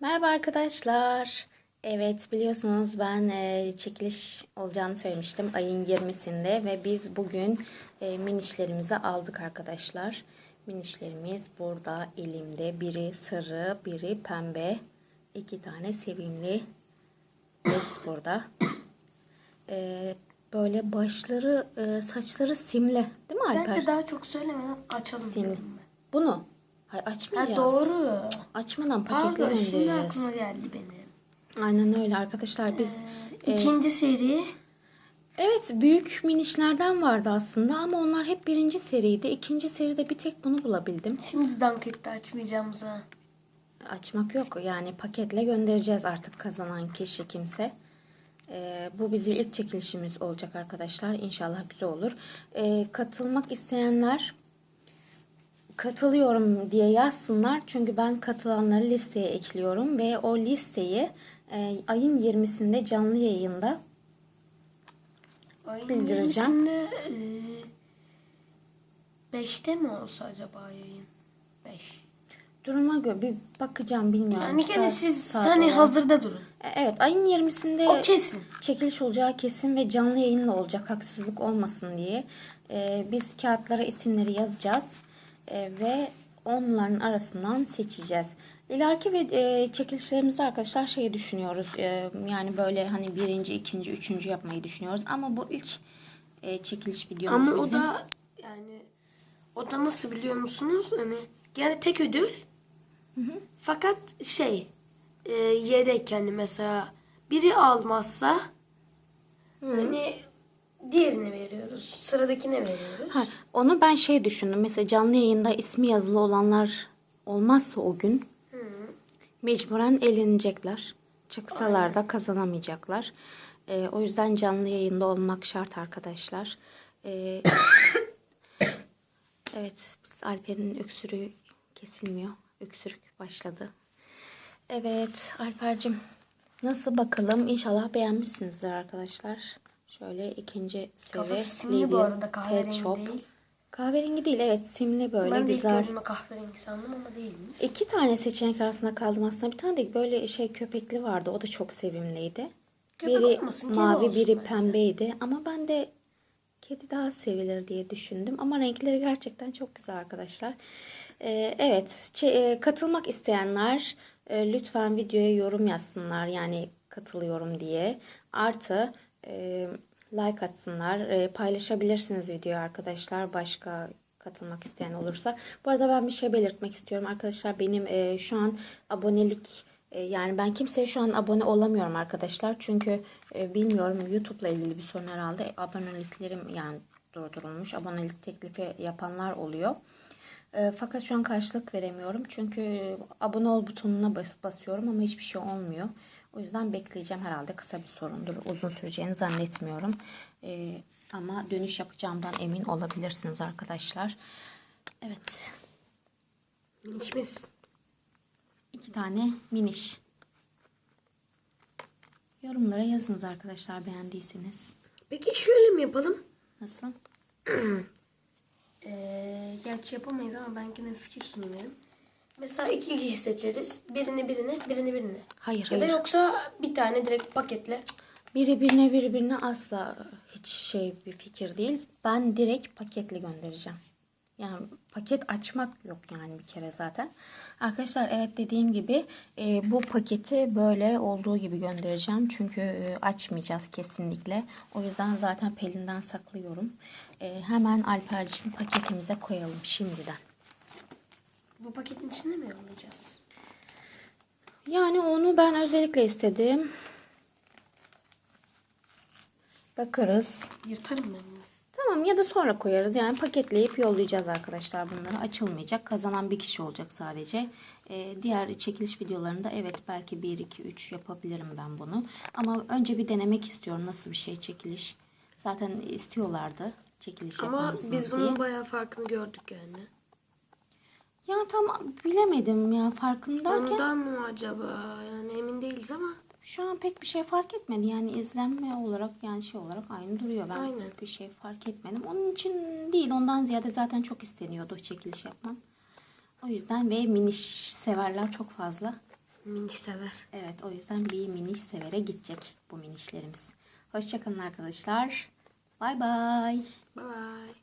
Merhaba arkadaşlar. Evet biliyorsunuz ben e, çekiliş olacağını söylemiştim ayın 20'sinde ve biz bugün e, minişlerimizi aldık arkadaşlar. Minişlerimiz burada elimde. Biri sarı, biri pembe. İki tane sevimli Reds burada. E, böyle başları, e, saçları simli. Değil mi Alper? Bence daha çok söylemeden açalım. Simli. Bunu. Hayır açmayacağız. Ha doğru. Açmadan paketle Pardon şimdi göndereceğiz. aklıma geldi benim. Aynen öyle arkadaşlar biz e, İkinci seri evet büyük minişlerden vardı aslında ama onlar hep birinci seriydi. İkinci seride bir tek bunu bulabildim. şimdi Dunket'te açmayacağımıza. Açmak yok yani paketle göndereceğiz artık kazanan kişi kimse. E, bu bizim ilk çekilişimiz olacak arkadaşlar. İnşallah güzel olur. E, katılmak isteyenler katılıyorum diye yazsınlar. Çünkü ben katılanları listeye ekliyorum ve o listeyi e, ayın 20'sinde canlı yayında Ayın Bildireceğim. 20'sinde, e, 5'te mi olsa acaba yayın? 5. duruma göre bir bakacağım bilmiyorum. Yani gene Saat- siz saat hani olarak. hazırda durun. E, Evet ayın 20'sinde O kesin. çekiliş olacağı kesin ve canlı yayınla olacak haksızlık olmasın diye. E, biz kağıtlara isimleri yazacağız ve onların arasından seçeceğiz. İleriki ve e, çekilişlerimizde arkadaşlar şeyi düşünüyoruz. E, yani böyle hani birinci, ikinci, üçüncü yapmayı düşünüyoruz. Ama bu ilk e, çekiliş videomuz Ama o bizim. da yani o da nasıl biliyor musunuz? Hani yani tek ödül. Fakat şey e, yedek yani mesela biri almazsa hani diğerine veriyoruz. Sıradakine veriyoruz. Ha, onu ben şey düşündüm. Mesela canlı yayında ismi yazılı olanlar olmazsa o gün mecburen elenecekler. Çıksalar da kazanamayacaklar. Ee, o yüzden canlı yayında olmak şart arkadaşlar. Ee, evet, biz Alper'in öksürüğü kesilmiyor. Öksürük başladı. Evet, Alper'cim nasıl bakalım? İnşallah beğenmişsinizdir arkadaşlar. Şöyle ikinci seri. Kafası simli bu Lady arada, kahverengi Shop. değil. Kahverengi değil evet simli böyle ben de ilk güzel. gördüğümde kahverengi sandım ama değilmiş. İki tane seçenek arasında kaldım aslında. Bir tane de böyle şey köpekli vardı. O da çok sevimliydi. Köpek biri olmasın, mavi biri bence. pembeydi. Ama ben de kedi daha sevilir diye düşündüm. Ama renkleri gerçekten çok güzel arkadaşlar. Ee, evet e, katılmak isteyenler e, lütfen videoya yorum yazsınlar. Yani katılıyorum diye. Artı e, like atsınlar. E, paylaşabilirsiniz videoyu arkadaşlar. Başka katılmak isteyen olursa. Bu arada ben bir şey belirtmek istiyorum. Arkadaşlar benim e, şu an abonelik yani ben kimseye şu an abone olamıyorum arkadaşlar. Çünkü bilmiyorum YouTube'la ilgili bir sorun herhalde. Aboneliklerim yani durdurulmuş. Abonelik teklifi yapanlar oluyor. Fakat şu an karşılık veremiyorum. Çünkü abone ol butonuna bas, basıyorum ama hiçbir şey olmuyor. O yüzden bekleyeceğim herhalde. Kısa bir sorundur. Uzun süreceğini zannetmiyorum. E, ama dönüş yapacağımdan emin olabilirsiniz arkadaşlar. Evet. Minişimiz. iki tane miniş. Yorumlara yazınız arkadaşlar beğendiyseniz. Peki şöyle mi yapalım? Nasıl? Ee, gerçi yapamayız ama ben yine fikir sunuyorum. Mesela iki kişi seçeriz. Birini birine, birini birine. Hayır Ya da hayır. yoksa bir tane direkt paketle. Biri birine biri birine asla hiç şey bir fikir değil. Ben direkt paketle göndereceğim. Yani paket açmak yok yani bir kere zaten. Arkadaşlar evet dediğim gibi e, bu paketi böyle olduğu gibi göndereceğim. Çünkü e, açmayacağız kesinlikle. O yüzden zaten Pelin'den saklıyorum. E, hemen Alper'cim paketimize koyalım şimdiden. Bu paketin içinde mi yollayacağız? Yani onu ben özellikle istedim. Bakarız. Yırtarım ben bunu. Tamam ya da sonra koyarız. Yani paketleyip yollayacağız arkadaşlar bunları. Açılmayacak. Kazanan bir kişi olacak sadece. Ee, diğer çekiliş videolarında evet belki 1, 2, 3 yapabilirim ben bunu. Ama önce bir denemek istiyorum nasıl bir şey çekiliş. Zaten istiyorlardı çekiliş Ama biz diye. bunun bayağı farkını gördük yani. Tam bilemedim ya farkındayken. Ondan mı acaba? Yani emin değiliz ama. Şu an pek bir şey fark etmedi. Yani izlenme olarak yani şey olarak aynı duruyor. Ben Aynen. bir şey fark etmedim. Onun için değil. Ondan ziyade zaten çok isteniyordu çekiliş yapmam. O yüzden ve miniş severler çok fazla. Miniş sever. Evet o yüzden bir miniş severe gidecek bu minişlerimiz. Hoşçakalın arkadaşlar. Bay bay. Bye bye.